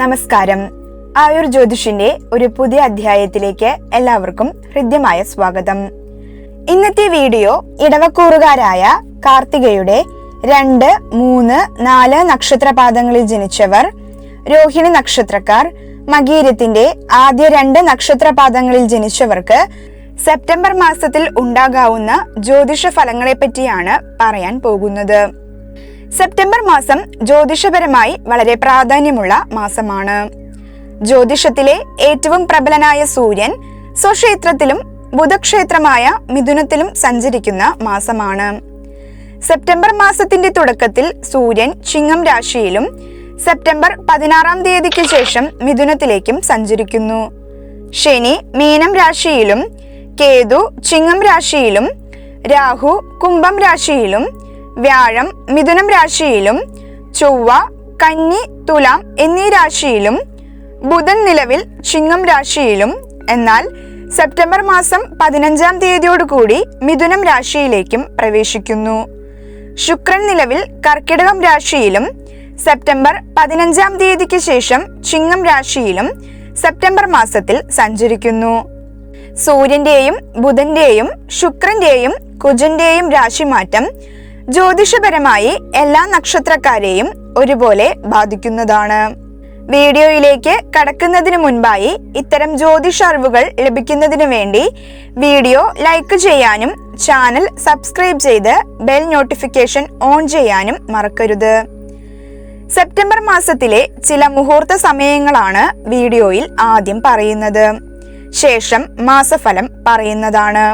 നമസ്കാരം. ആയുർ ജ്യോതിഷിന്റെ ഒരു പുതിയ അധ്യായത്തിലേക്ക് എല്ലാവർക്കും ഹൃദ്യമായ സ്വാഗതം. ഇന്നത്തെ വീഡിയോ ഇടവക്കൂറുകാരായ കാർത്തികയുടെ രണ്ട് മൂന്ന് നാല് നക്ഷത്രപാദങ്ങളിൽ ജനിച്ചവർ രോഹിണി നക്ഷത്രക്കാർ മകീരത്തിന്റെ ആദ്യ രണ്ട് നക്ഷത്രപാദങ്ങളിൽ ജനിച്ചവർക്ക് സെപ്റ്റംബർ മാസത്തിൽ ഉണ്ടാകാവുന്ന ജ്യോതിഷ ഫലങ്ങളെ പറ്റിയാണ് പറയാൻ പോകുന്നത്. സെപ്റ്റംബർ മാസം ജ്യോതിഷപരമായി വളരെ പ്രാധാന്യമുള്ള മാസമാണ്. ജ്യോതിഷത്തിലെ ഏറ്റവും പ്രബലനായ സൂര്യൻ സ്വക്ഷേത്രത്തിലും ബുധക്ഷേത്രമായ മിഥുനത്തിലും സഞ്ചരിക്കുന്ന മാസമാണ്. സെപ്റ്റംബർ മാസത്തിന്റെ തുടക്കത്തിൽ സൂര്യൻ ചിങ്ങം രാശിയിലും സെപ്റ്റംബർ പതിനാറാം തീയതിക്ക് ശേഷം മിഥുനത്തിലേക്കും സഞ്ചരിക്കുന്നു. ശനി മീനം രാശിയിലും കേതു ചിങ്ങം രാശിയിലും രാഹു കുംഭം രാശിയിലും വ്യാഴം മിഥുനം രാശിയിലും ചൊവ്വ കന്നി തുലാം എന്നീ രാശിയിലും ബുധൻ നിലവിൽ ചിങ്ങം രാശിയിലും. എന്നാൽ സെപ്റ്റംബർ മാസം പതിനഞ്ചാം തീയതിയോടുകൂടി മിഥുനം രാശിയിലേക്കും പ്രവേശിക്കുന്നു. ശുക്രൻ നിലവിൽ കർക്കിടകം രാശിയിലും സെപ്റ്റംബർ പതിനഞ്ചാം തീയതിക്ക് ശേഷം ചിങ്ങം രാശിയിലും സെപ്റ്റംബർ മാസത്തിൽ സഞ്ചരിക്കുന്നു. സൂര്യന്റെയും ബുധന്റെയും ശുക്രന്റെയും കുജന്റെയും രാശിമാറ്റം ജ്യോതിഷപരമായി എല്ലാ നക്ഷത്രക്കാരെയും ഒരുപോലെ ബാധിക്കുന്നതാണ്. വീഡിയോയിലേക്ക് കടക്കുന്നതിന് മുൻപായി ഇത്തരം ജ്യോതിഷ അറിവുകൾ ലഭിക്കുന്നതിന് വേണ്ടി വീഡിയോ ലൈക്ക് ചെയ്യാനും ചാനൽ സബ്സ്ക്രൈബ് ചെയ്ത് ബെൽ നോട്ടിഫിക്കേഷൻ ഓൺ ചെയ്യാനും മറക്കരുത്. സെപ്റ്റംബർ മാസത്തിലെ ചില മുഹൂർത്ത സമയങ്ങളാണ് വീഡിയോയിൽ ആദ്യം പറയുന്നത്. ശേഷം മാസഫലം പറയുന്നതാണ്.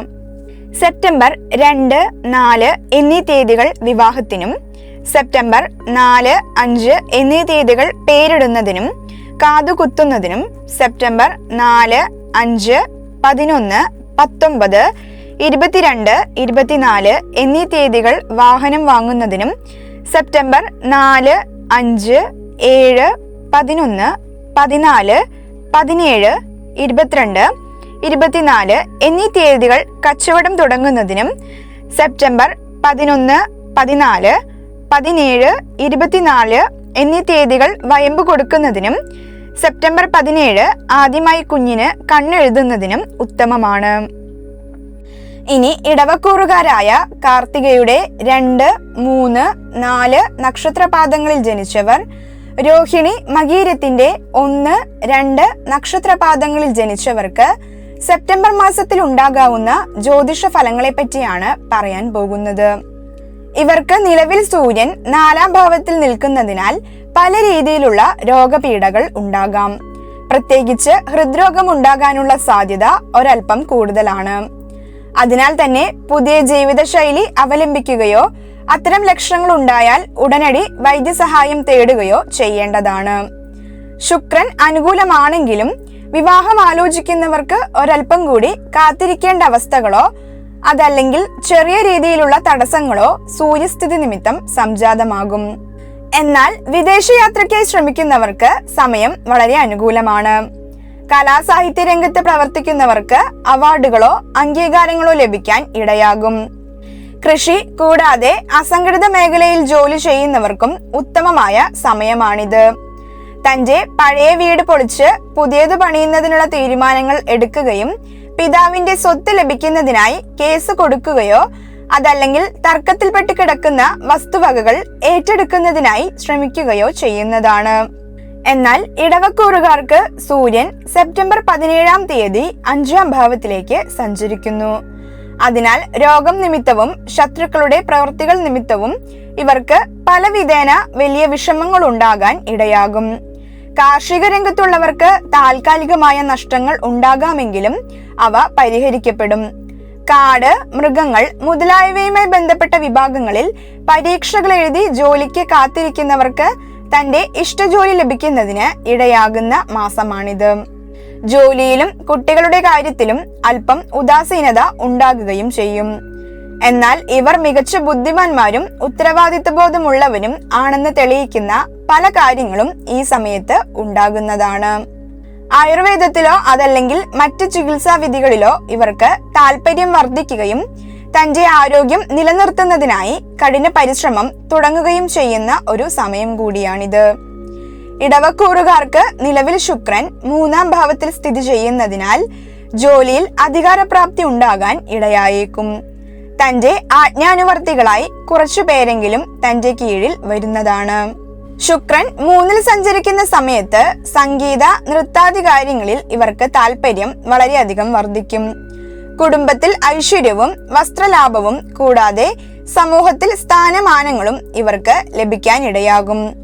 സെപ്റ്റംബർ രണ്ട് നാല് എന്നീ തീയതികൾ വിവാഹത്തിനും സെപ്റ്റംബർ നാല് അഞ്ച് എന്നീ തീയതികൾ പേരിടുന്നതിനും കാതുകുത്തുന്നതിനും സെപ്റ്റംബർ നാല് അഞ്ച് പതിനൊന്ന് പത്തൊമ്പത് ഇരുപത്തിരണ്ട് ഇരുപത്തിനാല് എന്നീ തീയതികൾ വാഹനം വാങ്ങുന്നതിനും സെപ്റ്റംബർ നാല് അഞ്ച് ഏഴ് പതിനൊന്ന് പതിനാല് പതിനേഴ് ഇരുപത്തിരണ്ട് ഇരുപത്തിനാല് എന്നീ തീയതികൾ കച്ചവടം തുടങ്ങുന്നതിനും സെപ്റ്റംബർ പതിനൊന്ന് പതിനാല് പതിനേഴ് ഇരുപത്തിനാല് എന്നീ തീയതികൾ വയമ്പ് കൊടുക്കുന്നതിനും സെപ്റ്റംബർ പതിനേഴ് ആദ്യമായി കുഞ്ഞിന് കണ്ണെഴുതുന്നതിനും ഉത്തമമാണ്. ഇനി ഇടവക്കൂറുകാരായ കാർത്തികയുടെ രണ്ട് മൂന്ന് നാല് നക്ഷത്രപാദങ്ങളിൽ ജനിച്ചവർ രോഹിണി മകീരത്തിന്റെ ഒന്ന് രണ്ട് നക്ഷത്രപാദങ്ങളിൽ ജനിച്ചവർക്ക് സെപ്റ്റംബർ മാസത്തിൽ ഉണ്ടാകാവുന്ന ജ്യോതിഷ ഫലങ്ങളെ പറ്റിയാണ് പറയാൻ പോകുന്നത്. ഇവർക്ക് നിലവിൽ സൂര്യൻ നാലാം ഭാവത്തിൽ നിൽക്കുന്നതിനാൽ പല രീതിയിലുള്ള രോഗപീഠകൾ ഉണ്ടാകാം. പ്രത്യേകിച്ച് ഹൃദ്രോഗം ഉണ്ടാകാനുള്ള സാധ്യത ഒരൽപ്പം കൂടുതലാണ്. അതിനാൽ തന്നെ പുതിയ ജീവിതശൈലി അവലംബിക്കുകയോ അത്തരം ലക്ഷണങ്ങൾ ഉണ്ടായാൽ ഉടനടി വൈദ്യസഹായം തേടുകയോ ചെയ്യേണ്ടതാണ്. ശുക്രൻ അനുകൂലമാണെങ്കിലും വിവാഹം ആലോചിക്കുന്നവർക്ക് ഒരൽപ്പം കൂടി കാത്തിരിക്കേണ്ട അവസ്ഥകളോ അതല്ലെങ്കിൽ ചെറിയ രീതിയിലുള്ള തടസ്സങ്ങളോ സൂര്യസ്ഥിതി നിമിത്തം സംജാതമാകും. എന്നാൽ വിദേശയാത്രയ്ക്കായി ശ്രമിക്കുന്നവർക്ക് സമയം വളരെ അനുകൂലമാണ്. കലാസാഹിത്യ രംഗത്ത് പ്രവർത്തിക്കുന്നവർക്ക് അവാർഡുകളോ അംഗീകാരങ്ങളോ ലഭിക്കാൻ ഇടയാകും. കൃഷി കൂടാതെ അസംഘടിത മേഖലയിൽ ജോലി ചെയ്യുന്നവർക്കും ഉത്തമമായ സമയമാണിത്. തന്റെ പഴയ വീട് പൊളിച്ച് പുതിയത് പണിയുന്നതിനുള്ള തീരുമാനങ്ങൾ എടുക്കുകയും പിതാവിന്റെ സ്വത്ത് ലഭിക്കുന്നതിനായി കേസ് കൊടുക്കുകയോ അതല്ലെങ്കിൽ തർക്കത്തിൽപ്പെട്ട് കിടക്കുന്ന വസ്തുവകകൾ ഏറ്റെടുക്കുന്നതിനായി ശ്രമിക്കുകയോ ചെയ്യുന്നതാണ്. എന്നാൽ ഇടവക്കൂറുകാർക്ക് സൂര്യൻ സെപ്റ്റംബർ പതിനേഴാം തീയതി അഞ്ചാം ഭാവത്തിലേക്ക് സഞ്ചരിക്കുന്നു. അതിനാൽ രോഗം നിമിത്തവും ശത്രുക്കളുടെ പ്രവൃത്തികൾ നിമിത്തവും ഇവർക്ക് പലവിധേന വലിയ വിഷമങ്ങൾ ഉണ്ടാകാൻ ഇടയാകും. കാർഷിക രംഗത്തുള്ളവർക്ക് താൽക്കാലികമായ നഷ്ടങ്ങൾ ഉണ്ടാകാമെങ്കിലും അവ പരിഹരിക്കപ്പെടും. കാട് മൃഗങ്ങൾ മുതലായവയുമായി ബന്ധപ്പെട്ട വിഭാഗങ്ങളിൽ പരീക്ഷകൾ എഴുതി ജോലിക്ക് കാത്തിരിക്കുന്നവർക്ക് തന്റെ ഇഷ്ടജോലി ലഭിക്കുന്നതിന് ഇടയാകുന്ന മാസമാണിത്. ജോലിയിലും കുട്ടികളുടെ കാര്യത്തിലും അല്പം ഉദാസീനത ഉണ്ടാകുകയും ചെയ്യും. എന്നാൽ ഇവർ മികച്ച ബുദ്ധിമാന്മാരും ഉത്തരവാദിത്വബോധമുള്ളവരും ആണെന്ന് തെളിയിക്കുന്ന പല കാര്യങ്ങളും ഈ സമയത്ത് ഉണ്ടാകുന്നതാണ്. ആയുർവേദത്തിലോ അതല്ലെങ്കിൽ മറ്റ് ചികിത്സാ വിധികളിലോ ഇവർക്ക് താല്പര്യം വർദ്ധിക്കുകയും തന്റെ ആരോഗ്യം നിലനിർത്തുന്നതിനായി കഠിന പരിശ്രമം തുടങ്ങുകയും ചെയ്യുന്ന ഒരു സമയം കൂടിയാണിത്. ഇടവക്കൂറുകാർക്ക് നിലവിൽ ശുക്രൻ മൂന്നാം ഭാവത്തിൽ സ്ഥിതി ചെയ്യുന്നതിനാൽ ജോലിയിൽ അധികാരപ്രാപ്തി ഉണ്ടാകാൻ ഇടയായേക്കും. തന്റെ ആജ്ഞാനുവർത്തികളായി കുറച്ചു പേരെങ്കിലും തന്റെ കീഴിൽ വരുന്നതാണ്. ശുക്രൻ മൂന്നിൽ സഞ്ചരിക്കുന്ന സമയത്ത് സംഗീത നൃത്താദി കാര്യങ്ങളിൽ ഇവർക്ക് താല്പര്യം വളരെയധികം വർദ്ധിക്കും. കുടുംബത്തിൽ ഐശ്വര്യവും വസ്ത്രലാഭവും കൂടാതെ സമൂഹത്തിൽ സ്ഥാനമാനങ്ങളും ഇവർക്ക് ലഭിക്കാനിടയാകും.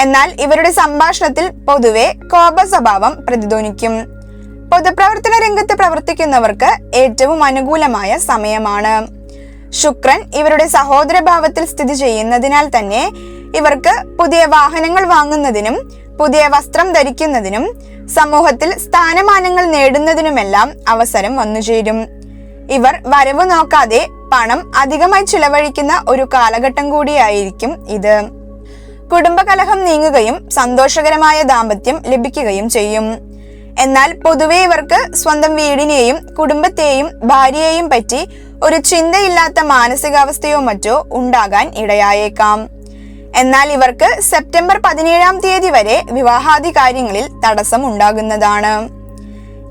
എന്നാൽ ഇവരുടെ സംഭാഷണത്തിൽ പൊതുവെ കോപ സ്വഭാവം പ്രതിധ്വനിക്കും. പൊതുപ്രവർത്തന രംഗത്ത് പ്രവർത്തിക്കുന്നവർക്ക് ഏറ്റവും അനുകൂലമായ സമയമാണ്. ശുക്രൻ ഇവരുടെ സഹോദരഭാവത്തിൽ സ്ഥിതി ചെയ്യുന്നതിനാൽ തന്നെ ഇവർക്ക് പുതിയ വാഹനങ്ങൾ വാങ്ങുന്നതിനും പുതിയ വസ്ത്രം ധരിക്കുന്നതിനും സമൂഹത്തിൽ സ്ഥാനമാനങ്ങൾ നേടുന്നതിനുമെല്ലാം അവസരം വന്നുചേരും ഇവർ വരവ് നോക്കാതെ പണം അധികമായി ചിലവഴിക്കുന്ന ഒരു കാലഘട്ടം കൂടിയായിരിക്കും ഇത്. കുടുംബകലഹം നീങ്ങുകയും സന്തോഷകരമായ ദാമ്പത്യം ലഭിക്കുകയും ചെയ്യും. എന്നാൽ പൊതുവെ ഇവർക്ക് സ്വന്തം വീടിനെയും കുടുംബത്തെയും ഭാര്യയെയും പറ്റി ഒരു ചിന്തയില്ലാത്ത മാനസികാവസ്ഥയോ മറ്റോ ഉണ്ടാകാൻ ഇടയായേക്കാം. എന്നാൽ ഇവർക്ക് സെപ്റ്റംബർ പതിനേഴാം തീയതി വരെ വിവാഹാദി കാര്യങ്ങളിൽ തടസ്സം ഉണ്ടാകുന്നതാണ്.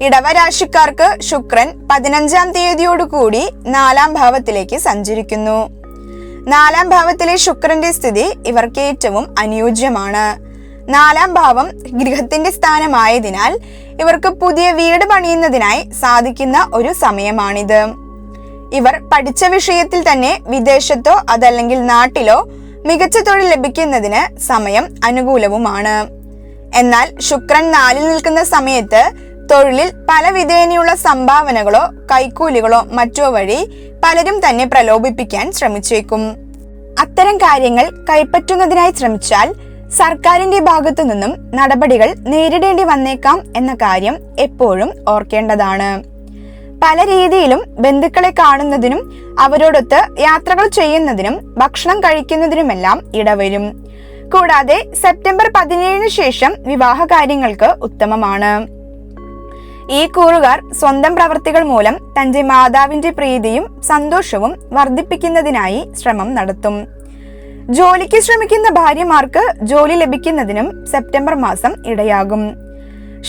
ഇടവരാശിക്കാർക്ക് ശുക്രൻ പതിനഞ്ചാം തീയതിയോടുകൂടി നാലാം ഭാവത്തിലേക്ക് സഞ്ചരിക്കുന്നു. നാലാം ഭാവത്തിലെ ശുക്രന്റെ സ്ഥിതി ഇവർക്ക് ഏറ്റവും അനുയോജ്യമാണ്. നാലാം ഭാവം ഗൃഹത്തിന്റെ സ്ഥാനമായതിനാൽ ഇവർക്ക് പുതിയ വീട് പണിയുന്നതിനായി സാധിക്കുന്ന ഒരു സമയമാണിത്. ഇവർ പഠിച്ച വിഷയത്തിൽ തന്നെ വിദേശത്തോ അതല്ലെങ്കിൽ നാട്ടിലോ മികച്ച തൊഴിൽ ലഭിക്കുന്നതിന് സമയം അനുകൂലവുമാണ്. എന്നാൽ ശുക്രൻ നാലിൽ നിൽക്കുന്ന സമയത്ത് തൊഴിലിൽ പല വിധേനയുള്ള സംഭാവനകളോ കൈക്കൂലികളോ മറ്റോ വഴി പലരും തന്നെ പ്രലോഭിപ്പിക്കാൻ ശ്രമിച്ചേക്കും. അത്തരം കാര്യങ്ങൾ കൈപ്പറ്റുന്നതിനായി ശ്രമിച്ചാൽ സർക്കാരിന്റെ ഭാഗത്തു നിന്നും നടപടികൾ നേരിടേണ്ടി വന്നേക്കാം എന്ന കാര്യം എപ്പോഴും ഓർക്കേണ്ടതാണ്. പല രീതിയിലും ബന്ധുക്കളെ കാണുന്നതിനും അവരോടൊത്ത് യാത്രകൾ ചെയ്യുന്നതിനും ഭക്ഷണം കഴിക്കുന്നതിനുമെല്ലാം ഇടവരും. കൂടാതെ സെപ്റ്റംബർ പതിനേഴിന് ശേഷം വിവാഹ കാര്യങ്ങൾക്ക് ഉത്തമമാണ്. ഈ കൂറുകാർ സ്വന്തം പ്രവർത്തികൾ മൂലം തന്റെ മാതാവിന്റെ പ്രീതിയും സന്തോഷവും വർദ്ധിപ്പിക്കുന്നതിനായി ശ്രമം നടത്തും. ജോലിക്ക് ശ്രമിക്കുന്ന ഭാര്യമാർക്ക് ജോലി ലഭിക്കുന്നതിനും സെപ്റ്റംബർ മാസം ഇടയാകും.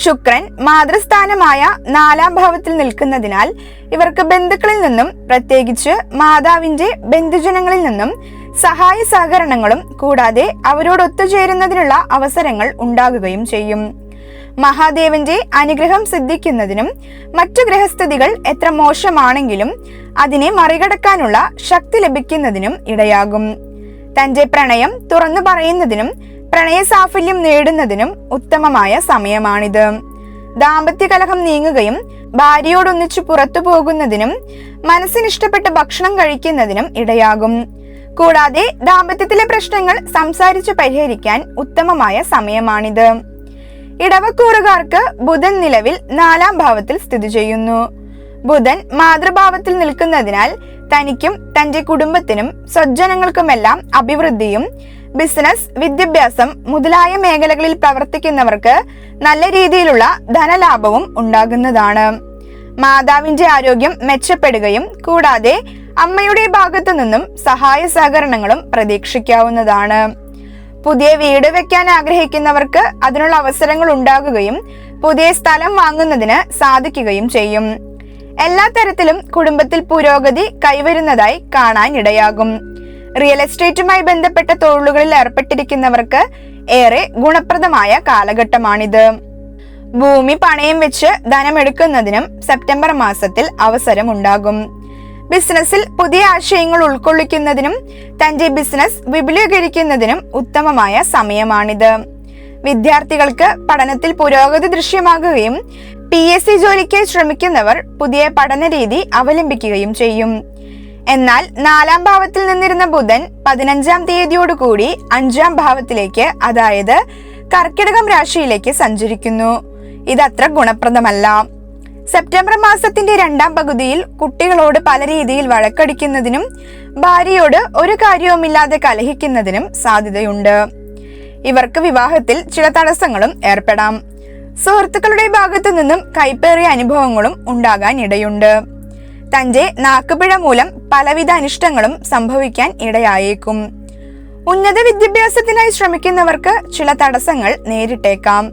ശുക്രൻ മാതൃസ്ഥാനമായ നാലാം ഭാവത്തിൽ നിൽക്കുന്നതിനാൽ ഇവർക്ക് ബന്ധുക്കളിൽ നിന്നും പ്രത്യേകിച്ച് മാതാവിന്റെ ബന്ധുജനങ്ങളിൽ നിന്നും സഹായ സഹകരണങ്ങളും കൂടാതെ അവരോട് ഒത്തുചേരുന്നതിനുള്ള അവസരങ്ങൾ ഉണ്ടാകുകയും ചെയ്യും. മഹാദേവന്റെ അനുഗ്രഹം സിദ്ധിക്കുന്നതിനും മറ്റു ഗ്രഹസ്ഥിതികൾ എത്ര മോശമാണെങ്കിലും അതിനെ മറികടക്കാനുള്ള ശക്തി ലഭിക്കുന്നതിനും ഇടയാകും. തന്റെ പ്രണയം തുറന്നു പറയുന്നതിനും പ്രണയ സാഫല്യം നേടുന്നതിനും ഉത്തമമായ സമയമാണിത്. ദാമ്പത്യ കലഹം നീങ്ങുകയും ഭാര്യയോടൊന്നിച്ചു പുറത്തു പോകുന്നതിനും മനസ്സിനിഷ്ടപ്പെട്ട ഭക്ഷണം കഴിക്കുന്നതിനും ഇടയാകും. കൂടാതെ ദാമ്പത്യത്തിലെ പ്രശ്നങ്ങൾ സംസാരിച്ച് പരിഹരിക്കാൻ ഉത്തമമായ സമയമാണിത്. ഇടവക്കൂറുകാർക്ക് ബുധൻ നിലവിൽ നാലാം ഭാവത്തിൽ സ്ഥിതി ചെയ്യുന്നു. ബുധൻ മാതൃഭാവത്തിൽ നിൽക്കുന്നതിനാൽ തനിക്കും തന്റെ കുടുംബത്തിനും സ്വജനങ്ങൾക്കുമെല്ലാം അഭിവൃദ്ധിയും ബിസിനസ് വിദ്യാഭ്യാസം മുതലായ മേഖലകളിൽ പ്രവർത്തിക്കുന്നവർക്ക് നല്ല രീതിയിലുള്ള ധനലാഭവും ഉണ്ടാകുന്നതാണ്. മാതാവിന്റെ ആരോഗ്യം മെച്ചപ്പെടുകയും കൂടാതെ അമ്മയുടെ ഭാഗത്തു നിന്നും സഹായ സഹകരണങ്ങളും പ്രതീക്ഷിക്കാവുന്നതാണ്. പുതിയ വീട് വെക്കാൻ ആഗ്രഹിക്കുന്നവർക്ക് അതിനുള്ള അവസരങ്ങൾ ഉണ്ടാകുകയും പുതിയ സ്ഥലം വാങ്ങുന്നതിന് സാധിക്കുകയും ചെയ്യും. എല്ലാ തരത്തിലും കുടുംബത്തിൽ പുരോഗതി കൈവരുന്നതായി കാണാൻ ഇടയാകും റിയൽ എസ്റ്റേറ്റുമായി ബന്ധപ്പെട്ട തൊഴിലുകളിൽ ഏർപ്പെട്ടിരിക്കുന്നവർക്ക് ഏറെ ഗുണപ്രദമായ കാലഘട്ടമാണിത്. ഭൂമി പണയം വെച്ച് ധനമെടുക്കുന്നതിനും സെപ്റ്റംബർ മാസത്തിൽ അവസരമുണ്ടാകും. ബിസിനസ്സിൽ പുതിയ ആശയങ്ങൾ ഉൾക്കൊള്ളിക്കുന്നതിനും തന്റെ ബിസിനസ് വിപുലീകരിക്കുന്നതിനും ഉത്തമമായ സമയമാണിത്. വിദ്യാർത്ഥികൾക്ക് പഠനത്തിൽ പുരോഗതി ദൃശ്യമാകുകയും പി എസ് സി ജോലിക്ക് ശ്രമിക്കുന്നവർ പുതിയ പഠന രീതി അവലംബിക്കുകയും ചെയ്യും. എന്നാൽ നാലാം ഭാവത്തിൽ നിന്നിരുന്ന ബുധൻ പതിനഞ്ചാം തീയതിയോടുകൂടി അഞ്ചാം ഭാവത്തിലേക്ക് അതായത് കർക്കിടകം രാശിയിലേക്ക് സഞ്ചരിക്കുന്നു. ഇതത്ര ഗുണപ്രദമല്ല. സെപ്റ്റംബർ മാസത്തിന്റെ രണ്ടാം പകുതിയിൽ കുട്ടികളോട് പല രീതിയിൽ വഴക്കടിക്കുന്നതിനും ഭാര്യയോട് ഒരു കാര്യവുമില്ലാതെ കലഹിക്കുന്നതിനും സാധ്യതയുണ്ട്. ഇവർക്ക് വിവാഹത്തിൽ ചില തടസ്സങ്ങളും ഏർപ്പെടാം. സുഹൃത്തുക്കളുടെ ഭാഗത്തു നിന്നും കൈപ്പേറിയ അനുഭവങ്ങളും ഉണ്ടാകാൻ ഇടയുണ്ട് തന്റെ നാക്കുപിഴ മൂലം പലവിധ അനിഷ്ടങ്ങളും സംഭവിക്കാൻ ഇടയായേക്കും. ഉന്നത വിദ്യാഭ്യാസത്തിനായി ശ്രമിക്കുന്നവർക്ക് ചില തടസ്സങ്ങൾ നേരിട്ടേക്കാം.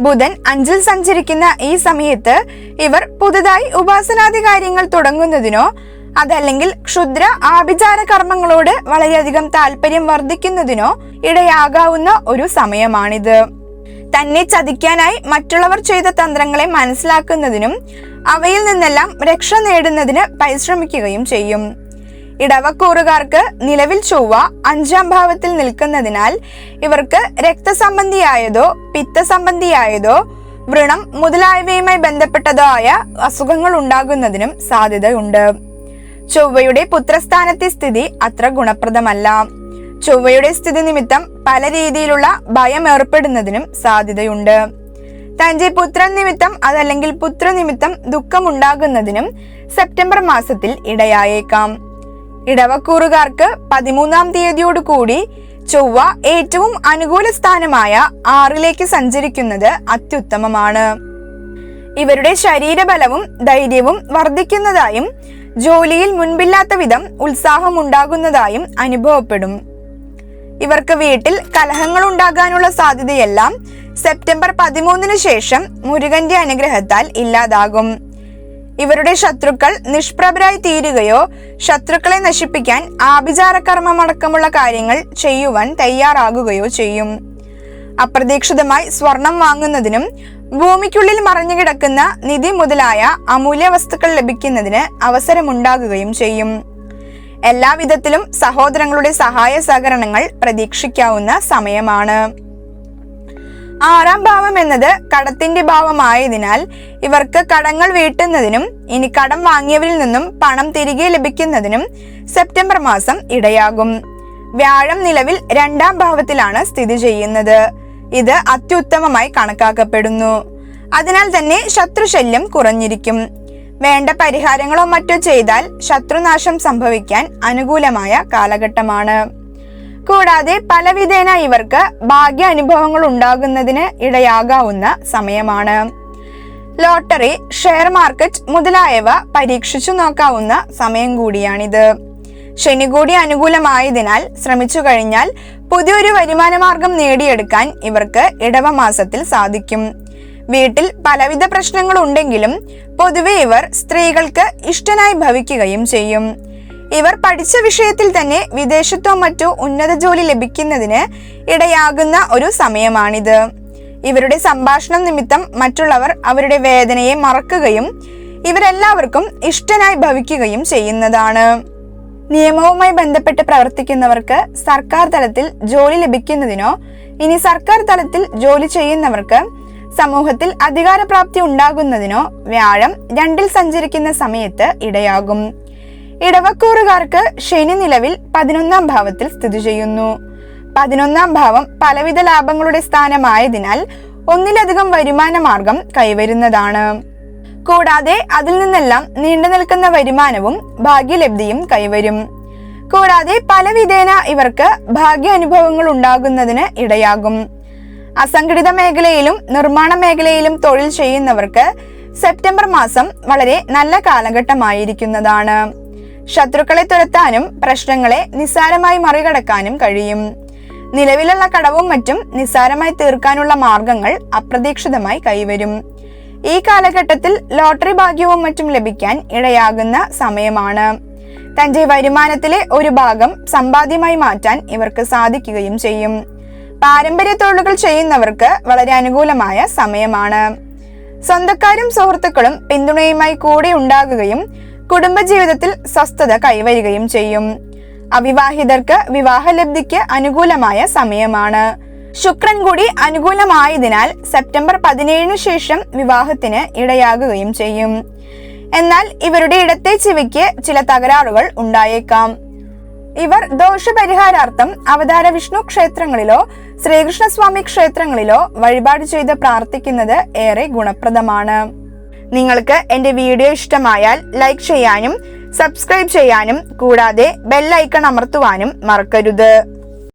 ബുധൻ അഞ്ചിൽ സഞ്ചരിക്കുന്ന ഈ സമയത്ത് ഇവർ പുതുതായി ഉപാസനാദി കാര്യങ്ങൾ തുടങ്ങുന്നതിനോ അതല്ലെങ്കിൽ ക്ഷുദ്ര ആഭിചാര കർമ്മങ്ങളോട് വളരെയധികം താല്പര്യം വർദ്ധിക്കുന്നതിനോ ഇടയാകാവുന്ന ഒരു സമയമാണിത്. തന്നെ ചതിക്കാനായി മറ്റുള്ളവർ ചെയ്ത തന്ത്രങ്ങളെ മനസ്സിലാക്കുന്നതിനും അവയിൽ നിന്നെല്ലാം രക്ഷ നേടുന്നതിന് പരിശ്രമിക്കുകയും ചെയ്യും. ഇടവക്കൂറുകാർക്ക് നിലവിൽ ചൊവ്വ അഞ്ചാം ഭാവത്തിൽ നിൽക്കുന്നതിനാൽ ഇവർക്ക് രക്തസംബന്ധിയായതോ പിത്തസംബന്ധിയായതോ വ്രണം മുതലായവയുമായി ബന്ധപ്പെട്ടതോ ആയ അസുഖങ്ങൾ ഉണ്ടാകുന്നതിനും സാധ്യതയുണ്ട്. ചൊവ്വയുടെ പുത്രസ്ഥാനത്തെ സ്ഥിതി അത്ര ഗുണപ്രദമല്ല. ചൊവ്വയുടെ സ്ഥിതി നിമിത്തം പല രീതിയിലുള്ള ഭയം ഏർപ്പെടുന്നതിനും സാധ്യതയുണ്ട്. തന്റെ പുത്രൻ നിമിത്തം അതല്ലെങ്കിൽ പുത്ര നിമിത്തം ദുഃഖമുണ്ടാകുന്നതിനും സെപ്റ്റംബർ മാസത്തിൽ ഇടയായേക്കാം. ഇടവക്കൂറുകാർക്ക് പതിമൂന്നാം തീയതിയോട് കൂടി ചൊവ്വ ഏറ്റവും അനുകൂല സ്ഥാനമായ ആറിലേക്ക് സഞ്ചരിക്കുന്നത് അത്യുത്തമമാണ്. ഇവരുടെ ശരീരബലവും ധൈര്യവും വർദ്ധിക്കുന്നതായും ജോലിയിൽ മുൻപില്ലാത്ത വിധം ഉത്സാഹമുണ്ടാകുന്നതായും അനുഭവപ്പെടും. ഇവർക്ക് വീട്ടിൽ കലഹങ്ങൾ ഉണ്ടാകാനുള്ള സാധ്യതയെല്ലാം സെപ്റ്റംബർ പതിമൂന്നിന് ശേഷം മുരുകന്റെ അനുഗ്രഹത്താൽ ഇല്ലാതാകും. ഇവരുടെ ശത്രുക്കൾ നിഷ്പ്രഭരായി തീരുകയോ ശത്രുക്കളെ നശിപ്പിക്കാൻ ആഭിചാര കർമ്മമടക്കമുള്ള കാര്യങ്ങൾ ചെയ്യുവാൻ തയ്യാറാകുകയോ ചെയ്യും. അപ്രതീക്ഷിതമായി സ്വർണം വാങ്ങുന്നതിനും ഭൂമിക്കുള്ളിൽ മറഞ്ഞുകിടക്കുന്ന നിധി മുതലായ അമൂല്യ വസ്തുക്കൾ ലഭിക്കുന്നതിന് അവസരമുണ്ടാകുകയും ചെയ്യും. എല്ലാവിധത്തിലും സഹോദരങ്ങളുടെ സഹായ സഹകരണങ്ങൾ പ്രതീക്ഷിക്കാവുന്ന സമയമാണ്. ആറാം ഭാവം എന്നത് കടത്തിന്റെ ഭാവമായതിനാൽ ഇവർക്ക് കടങ്ങൾ വീട്ടുന്നതിനും ഇനി കടം വാങ്ങിയവരിൽ നിന്നും പണം തിരികെ ലഭിക്കുന്നതിനും സെപ്റ്റംബർ മാസം ഇടയാകും. വ്യാഴം നിലവിൽ രണ്ടാം ഭാവത്തിലാണ് സ്ഥിതി ചെയ്യുന്നത്. ഇത് അത്യുത്തമമായി കണക്കാക്കപ്പെടുന്നു. അതിനാൽ തന്നെ ശത്രുശല്യം കുറഞ്ഞിരിക്കും. വേണ്ട പരിഹാരങ്ങളോ മറ്റോ ചെയ്താൽ ശത്രുനാശം സംഭവിക്കാൻ അനുകൂലമായ കാലഘട്ടമാണ്. കൂടാതെ പലവിധേന ഇവർക്ക് ഭാഗ്യ അനുഭവങ്ങൾ ഉണ്ടാകുന്നതിന് ഇടയാകാവുന്ന സമയമാണ്. ലോട്ടറി ഷെയർ മാർക്കറ്റ് മുതലായവ പരീക്ഷിച്ചു നോക്കാവുന്ന സമയം കൂടിയാണിത്. ശനി കൂടി അനുകൂലമായതിനാൽ ശ്രമിച്ചു കഴിഞ്ഞാൽ പുതിയൊരു വരുമാനമാർഗം നേടിയെടുക്കാൻ ഇവർക്ക് ഇടവ മാസത്തിൽ സാധിക്കും. വീട്ടിൽ പലവിധ പ്രശ്നങ്ങളുണ്ടെങ്കിലും പൊതുവെ ഇവർ സ്ത്രീകൾക്ക് ഇഷ്ടനായി ഭവിക്കുകയും ചെയ്യും. ഇവർ പഠിച്ച വിഷയത്തിൽ തന്നെ വിദേശത്തോ മറ്റോ ഉന്നത ജോലി ലഭിക്കുന്നതിന് ഇടയാകുന്ന ഒരു സമയമാണിത്. ഇവരുടെ സംഭാഷണം നിമിത്തം മറ്റുള്ളവർ അവരുടെ വേദനയെ മറക്കുകയും ഇവരെല്ലാവർക്കും ഇഷ്ടനായി ഭവിക്കുകയും ചെയ്യുന്നതാണ്. നിയമവുമായി ബന്ധപ്പെട്ട് പ്രവർത്തിക്കുന്നവർക്ക് സർക്കാർ തലത്തിൽ ജോലി ലഭിക്കുന്നതിനോ ഇനി സർക്കാർ തലത്തിൽ ജോലി ചെയ്യുന്നവർക്ക് സമൂഹത്തിൽ അധികാരപ്രാപ്തി ഉണ്ടാകുന്നതിനോ വ്യാഴം രണ്ടിൽ സഞ്ചരിക്കുന്ന സമയത്ത് ഇടയാകും. ഇടവക്കൂറുകാർക്ക് ശനി നിലവിൽ പതിനൊന്നാം ഭാവത്തിൽ സ്ഥിതി ചെയ്യുന്നു. പതിനൊന്നാം ഭാവം പലവിധ ലാഭങ്ങളുടെ സ്ഥാനമായതിനാൽ ഒന്നിലധികം വരുമാന മാർഗം കൈവരുന്നതാണ്. കൂടാതെ അതിൽ നിന്നെല്ലാം നീണ്ടു നിൽക്കുന്ന വരുമാനവും ഭാഗ്യലബ്ധിയും കൈവരും. കൂടാതെ പല വിധേന ഇവർക്ക് ഭാഗ്യ അനുഭവങ്ങൾ ഉണ്ടാകുന്നതിന് ഇടയാകും. അസംഘടിത മേഖലയിലും നിർമ്മാണ മേഖലയിലും തൊഴിൽ ചെയ്യുന്നവർക്ക് സെപ്റ്റംബർ മാസം വളരെ നല്ല കാലഘട്ടമായിരിക്കുന്നതാണ്. ശത്രുക്കളെ തുരത്താനും പ്രശ്നങ്ങളെ നിസ്സാരമായി മറികടക്കാനും കഴിയും. നിലവിലുള്ള കടവും മറ്റും നിസ്സാരമായി തീർക്കാനുള്ള മാർഗങ്ങൾ അപ്രതീക്ഷിതമായി കൈവരും. ഈ കാലഘട്ടത്തിൽ ലോട്ടറി ഭാഗ്യവും മറ്റും ലഭിക്കാൻ ഇടയാകുന്ന സമയമാണ്. തന്റെ വരുമാനത്തിലെ ഒരു ഭാഗം സമ്പാദ്യമായി മാറ്റാൻ ഇവർക്ക് സാധിക്കുകയും ചെയ്യും. പാരമ്പര്യ തൊഴിലുകൾ ചെയ്യുന്നവർക്ക് വളരെ അനുകൂലമായ സമയമാണ്. സ്വന്തക്കാരും സുഹൃത്തുക്കളും പിന്തുണയുമായി കൂടെ ഉണ്ടാകുകയും കുടുംബജീവിതത്തിൽ സ്വസ്ഥത കൈവരികയും ചെയ്യും. അവിവാഹിതർക്ക് വിവാഹലബ്ധിക്ക് അനുകൂലമായ സമയമാണ്. ശുക്രൻ കൂടി അനുകൂലമായതിനാൽ സെപ്റ്റംബർ പതിനേഴിന് ശേഷം വിവാഹത്തിന് ഇടയാകുകയും ചെയ്യും. എന്നാൽ ഇവരുടെ ഇടത്തെ ചെവിക്ക് ചില തകരാറുകൾ ഉണ്ടായേക്കാം. ഇവർ ദോഷപരിഹാരാർത്ഥം അവതാര വിഷ്ണു ക്ഷേത്രങ്ങളിലോ ശ്രീകൃഷ്ണസ്വാമി ക്ഷേത്രങ്ങളിലോ വഴിപാട് ചെയ്ത് പ്രാർത്ഥിക്കുന്നത് ഏറെ ഗുണപ്രദമാണ്. നിങ്ങൾക്ക് എന്റെ വീഡിയോ ഇഷ്ടമായാൽ ലൈക്ക് ചെയ്യാനും സബ്സ്ക്രൈബ് ചെയ്യാനും കൂടാതെ ബെല്ലൈക്കൺ അമർത്തുവാനും മറക്കരുത്.